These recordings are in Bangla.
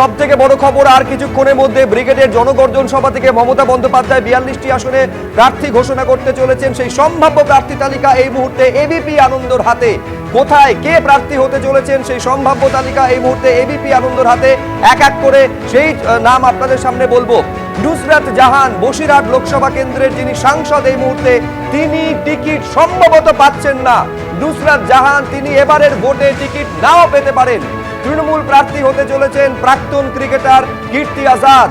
সব থেকে বড় খবর, আর কিছুক্ষণের মধ্যে ব্রিগেডের জনগর্জন সভা থেকে মমতা বন্দ্যোপাধ্যায় বিয়াল্লিশটি আসনে প্রার্থী ঘোষণা করতে চলেছেন। সেই সম্ভাব্য প্রার্থী তালিকা এই মুহূর্তে এবিপি আনন্দর হাতে। কোথায় কে প্রার্থী হতে চলেছেন সেই সম্ভাব্য তালিকা এই মুহূর্তে এবিপি আনন্দর হাতে। এক এক করে সেই নাম আপনাদের সামনে বলব। নুসরাত জাহান, বসিরহাট লোকসভা কেন্দ্রের যিনি সাংসদ এই মুহূর্তে, তিনি টিকিট সম্ভবত পাচ্ছেন না। নুসরাত জাহান, তিনি এবারের ভোটে টিকিট নাও পেতে পারেন। তৃণমূল প্রার্থী হতে চলেছেন প্রাক্তন ক্রিকেটার কীর্তি আজাদ।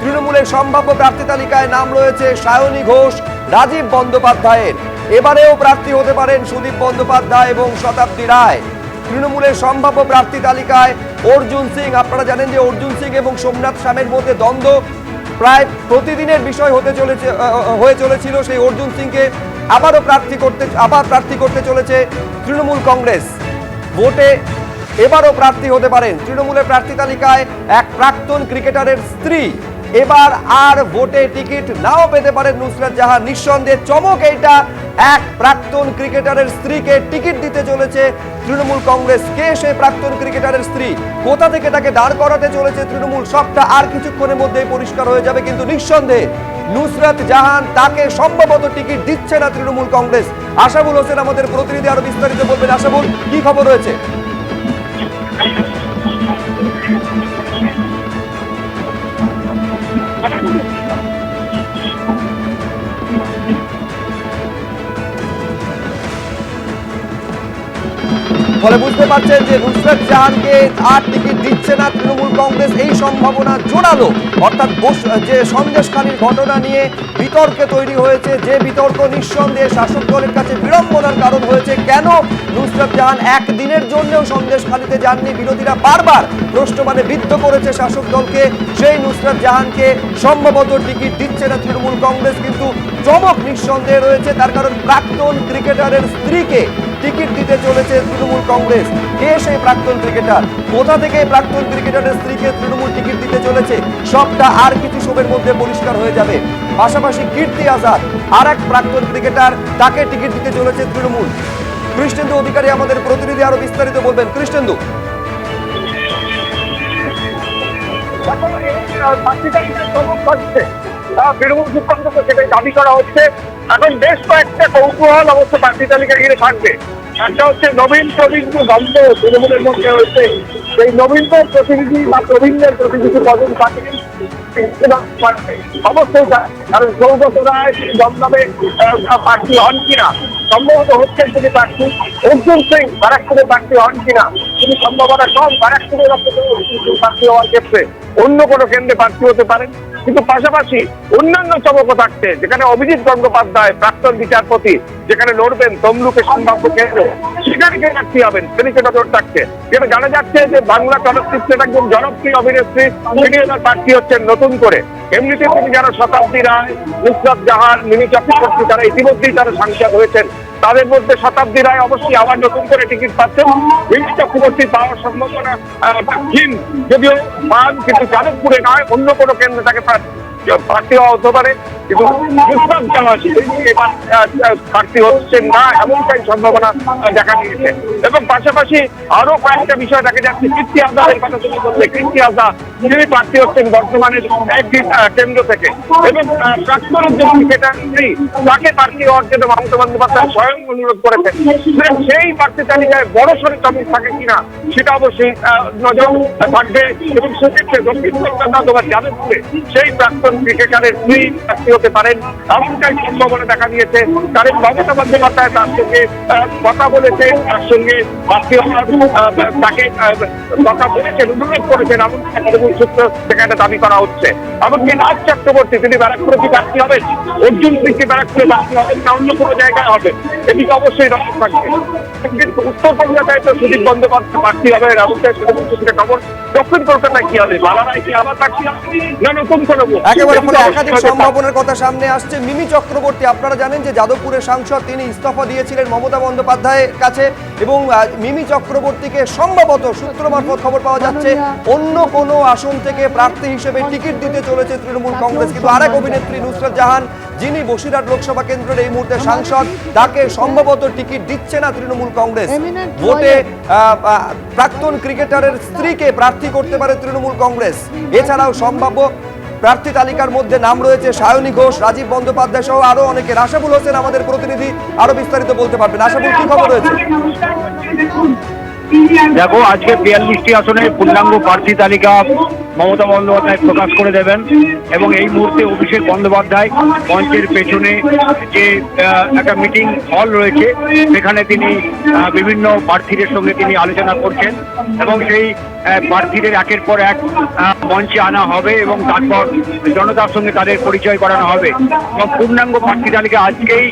তৃণমূলের সম্ভাব্য প্রার্থী তালিকায় নাম রয়েছে সায়নী ঘোষ, রাজীব বন্দ্যোপাধ্যায়ের। এবারেও প্রার্থী হতে পারেন সুদীপ বন্দ্যোপাধ্যায় এবং শতাব্দী রায়। তৃণমূলের সম্ভাব্য প্রার্থী তালিকায় অর্জুন সিং, আপনারা জানেন যে অর্জুন সিং এবং সোমনাথ স্বামীর মধ্যে দ্বন্দ্ব প্রায় প্রতিদিনের বিষয় হতে চলেছে হয়ে চলেছিল। সেই অর্জুন সিংকে আবারও প্রার্থী করতে, আবার প্রার্থী করতে চলেছে তৃণমূল কংগ্রেস। ভোটে এবারও প্রার্থী হতে পারেন। তৃণমূলের প্রার্থী তালিকায় এক প্রাক্তন ক্রিকেটারের স্ত্রী। এবার আর ভোটে টিকিট নাও পেতে পারেন নুসরাত জাহান। নিঃসন্দেহে চমক এইটা, এক প্রাক্তন ক্রিকেটারের স্ত্রীকে টিকিট দিতে চলেছে তৃণমূল কংগ্রেস। কে সে প্রাক্তন ক্রিকেটারের স্ত্রী? কোথা থেকে তাকে দাঁড় করাতে চলেছে তৃণমূল? সবটা আর কিছুক্ষণের মধ্যেই পরিষ্কার হয়ে যাবে, কিন্তু নিঃসন্দেহে নুসরাত জাহান তাকে সম্ভবত টিকিট দিচ্ছে না তৃণমূল কংগ্রেস। আশাবুল হোসেন আমাদের প্রতিনিধি আরও বিস্তারিত বলবেন। আশাবুল, কি খবর রয়েছে? I'm sorry. ফলে বুঝতে পারছেন যে নুসরাত জাহানকে আর টিকিট দিচ্ছে না তৃণমূল কংগ্রেস। এই সম্ভাবনা জোরালো। অর্থাৎ যে সন্দেশখালীর ঘটনা নিয়ে বিতর্কে তৈরি হয়েছে, যে বিতর্ক নিঃসন্দেহে শাসক দলের কাছে বিড়ম্বনার কারণ হয়েছে, কেন নুসরাত জাহান একদিনের জন্যও সন্দেশখালীতে যাননি? বিরোধীরা বারবার প্রশ্ন মানে বিদ্ধ করেছে শাসক দলকে। সেই নুসরাত জাহানকে সম্ভবত টিকিট দিচ্ছে না তৃণমূল কংগ্রেস, কিন্তু চমক নিঃসন্দেহে রয়েছে। তার কারণ প্রাক্তন ক্রিকেটারের স্ত্রীকে টিকিট দিতে চলেছে তৃণমূল কংগ্রেস। কে সেই প্রাক্তন ক্রিকেটার? কোথা থেকে প্রাক্তন ক্রিকেটারের স্ত্রীকে তৃণমূল টিকিট দিতে চলেছে? সবটা আর কিছু সময়ের মধ্যে পরিষ্কার হয়ে যাবে। পাশাপাশি কীর্তি আজাদ আর এক প্রাক্তন ক্রিকেটার, তাকে টিকিট দিতে চলেছে তৃণমূল। কৃষ্ণেন্দু অধিকারী আমাদের প্রতিনিধি আরও বিস্তারিত বলবেন। কৃষ্ণেন্দু। তৃণমূল সেটাই দাবি করা হচ্ছে এখন বেশ কয়েকটা কৌতূহল অবশ্য প্রার্থী তালিকা ঘিরে থাকবে। একটা হচ্ছে নবীন প্রবীণ দ্বন্দ্ব তৃণমূলের মধ্যে হয়েছে নবীনদের প্রতিনিধি বা প্রতিনিধি অবশ্যই কারণ দমদমে প্রার্থী হন কিনা, সম্ভবত হচ্ছেন তিনি প্রার্থী অর্জুন সিং ব্যারাকপুরে প্রার্থী হন কিনা, তিনি সম্ভাবনা কম সিং প্রার্থী হওয়ার ক্ষেত্রে অন্য কোনো কেন্দ্রে প্রার্থী হতে পারেন। কিন্তু পাশাপাশি অন্যান্য চমকও থাকছে, যেখানে অভিজিৎ গঙ্গোপাধ্যায়, প্রাক্তন বিচারপতি, যেখানে লড়বেন তমলুকে সম্ভাব্য কেন্দ্র। হবেন থাকছে। যেটা জানা যাচ্ছে যে বাংলা চলচ্চিত্রের একজন জনপ্রিয় অভিনেত্রী, তিনি প্রার্থী হচ্ছেন নতুন করে। এমনিতে তিনি যারা শতাব্দী রায়, নুসরাত জাহান, মিনি চক্রবর্তী, তারা ইতিমধ্যেই তারা সাংসদ হয়েছেন। তাদের মধ্যে শতাব্দী রায় অবশ্যই আবার নতুন করে টিকিট পাচ্ছেন। মিনি চক্রবর্তী পাওয়ার সম্ভাবনা ক্ষীণ যদিও পান কিন্তু যাদবপুরে নয়, অন্য কোনো কেন্দ্রে তাকে প্রার্থী হওয়া হতে পারে। কিন্তু জাহান তিনি এবার প্রার্থী হচ্ছেন না, এমনটাই সম্ভাবনা দেখা দিয়েছে। এবং পাশাপাশি আরও কয়েকটা বিষয় দেখা যাচ্ছে। কীর্তি আজাদের কথা তুমি বললে কীর্তি আজা তিনি প্রার্থী হচ্ছেন বর্তমানে একটি কেন্দ্র থেকে। এবং প্রাক্তন যে স্ত্রী, তাকে প্রার্থী হওয়ার জন্য মমতা বন্দ্যোপাধ্যায় স্বয়ং অনুরোধ করেছেন। সে- সেই প্রার্থী তালিকায় বড় সড়ো চমক থাকে কিনা, সেটা অবশ্যই নজর থাকবে। এবং সেক্ষেত্রে দক্ষিণ কলকাতা অথবা যাদবপুরে সেই প্রাক্তন ক্রিকেটারের স্ত্রী প্রার্থী হতে পারেন। এমনটাই সম্ভাবনা দেখা দিয়েছে। কারণ মমতা বন্দ্যোপাধ্যায় তার সঙ্গে কথা বলেছে তার সঙ্গে তাকে কথা বলেছেন অনুরোধ করেছেন এমন সূত্র সেখানে দাবি করা হচ্ছে। এমনকি রাজ চক্রবর্তী তিনি ব্যারাকপুরে কি প্রার্থী হবেন অর্জুন সিং কি ব্যারাকপুরে প্রার্থী হবেন না অন্য কোনো জায়গায় হবে। এদিকে অবশ্যই নজর থাকবে কিন্তু উত্তর কলকাতায় তো সুদীপ বন্দ্যোপাধ্যায় প্রার্থী হবে এমনটাই সেটা খবর দক্ষিণ কলকাতায় কি হবে? বালারায় কি আবার প্রার্থী হবে? না নতুন কোনো একেবারে একাধিক থাকবে। সম্ভাবনার কথা কথা সামনে আসছে মিমি চক্রবর্তী। আপনারা জানেন যে যাদবপুরের সাংসদ তিনি ইস্তফা দিয়েছিলেন মমতা বন্দ্যোপাধ্যায়ের কাছে এবং মিমি চক্রবর্তীকে সম্ভবত সূত্র মারফত খবর পাওয়া যাচ্ছে অন্য কোনো আসন থেকে প্রার্থী হিসেবে টিকিট দিতে চলেছে তৃণমূল কংগ্রেস। কিন্তু আরেক অভিনেত্রী নুসরাত জাহান যিনি বসিরহাট লোকসভা কেন্দ্রের এই মুহূর্তে সাংসদ তাকে সম্ভবত টিকিট দিচ্ছে না তৃণমূল কংগ্রেস। ভোটে প্রাক্তন ক্রিকেটারের স্ত্রীকে প্রার্থী করতে পারে তৃণমূল কংগ্রেস। এছাড়াও সম্ভাব্য প্রার্থী তালিকার মধ্যে নাম রয়েছে সায়নী ঘোষ, রাজীব বন্দ্যোপাধ্যায় সহ আরও অনেকে। রাশাবুল হোসেন আমাদের প্রতিনিধি, আরও বিস্তারিত বলতে পারবেন। আশাবুল কি খবর রয়েছে? দেখো, আজকে বিয়াল্লিশটি আসনে পূর্ণাঙ্গ প্রার্থী তালিকা মমতা বন্দ্যোপাধ্যায় প্রকাশ করে দেবেন এবং এই মুহূর্তে অভিষেক বন্দ্যোপাধ্যায় মঞ্চের পেছনে যে একটা মিটিং হল রয়েছে, সেখানে তিনি বিভিন্ন প্রার্থীদের সঙ্গে তিনি আলোচনা করছেন এবং সেই প্রার্থীদের একের পর এক মঞ্চে আনা হবে এবং তারপর জনতার সঙ্গে তাদের পরিচয় করানো হবে। এবং পূর্ণাঙ্গ প্রার্থী তালিকা আজকেই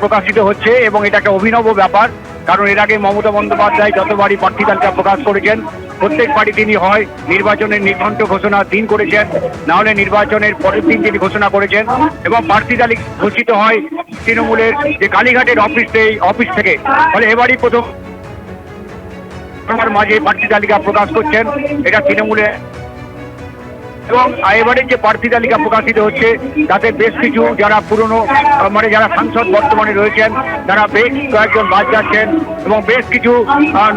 প্রকাশিত হচ্ছে এবং এটা একটা অভিনব ব্যাপার। কারণ এর আগে মমতা বন্দ্যোপাধ্যায় যতবারই প্রার্থী তালিকা প্রকাশ করেছেন প্রত্যেকবারই তিনি হয় নির্বাচনের নির্ঘণ্ট ঘোষণা দিন করেছেন না হলে নির্বাচনের পরের দিন তিনি ঘোষণা করেছেন এবং প্রার্থী তালিকা ঘোষিত হয় তৃণমূলের যে কালীঘাটের অফিস এই অফিস থেকে। ফলে এবারই প্রথম মাঝে প্রার্থী তালিকা প্রকাশ করছেন, এটা তৃণমূলের এবং এবারে যে প্রার্থী তালিকা প্রকাশিত হচ্ছে, তাতে বেশ কিছু যারা পুরনো মানে যারা সাংসদ বর্তমানে রয়েছেন, তারা বেশ কয়েকজন বাদ যাচ্ছেন এবং বেশ কিছু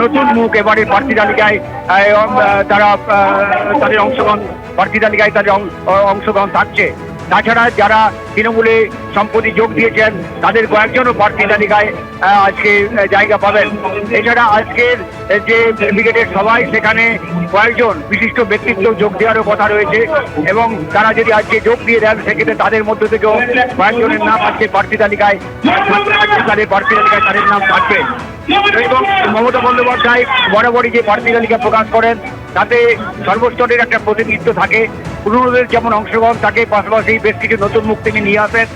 নতুন মুখ এবারে প্রার্থী তালিকায় তারা তাদের অংশগ্রহণ, প্রার্থী তালিকায় তাদের অংশগ্রহণ থাকছে। তাছাড়া যারা তৃণমূলে সম্প্রতি যোগ দিয়েছেন, তাদের কয়েকজনও প্রার্থী তালিকায় আজকে জায়গা পাবেন। এছাড়া আজকের যে ব্রিগেডের সবাই সেখানে কয়েকজন বিশিষ্ট ব্যক্তিত্ব যোগ দেওয়ারও কথা রয়েছে এবং তারা যদি আজকে যোগ দিয়ে দেন, সেক্ষেত্রে তাদের মধ্য থেকেও কয়েকজনের নাম আজকে প্রার্থী তালিকায় তাদের প্রার্থী তালিকায় তাদের নাম থাকবে। এবং মমতা বন্দ্যোপাধ্যায় বরাবরই যে প্রার্থী তালিকা প্রকাশ করেন, তাতে সর্বস্তরের একটা প্রতিনিধিত্ব থাকে। পুরনোদের যেমন অংশগ্রহণ থাকে, পাশাপাশি বেশ কিছু নতুন মুখ তিনি নিয়ে আসেন।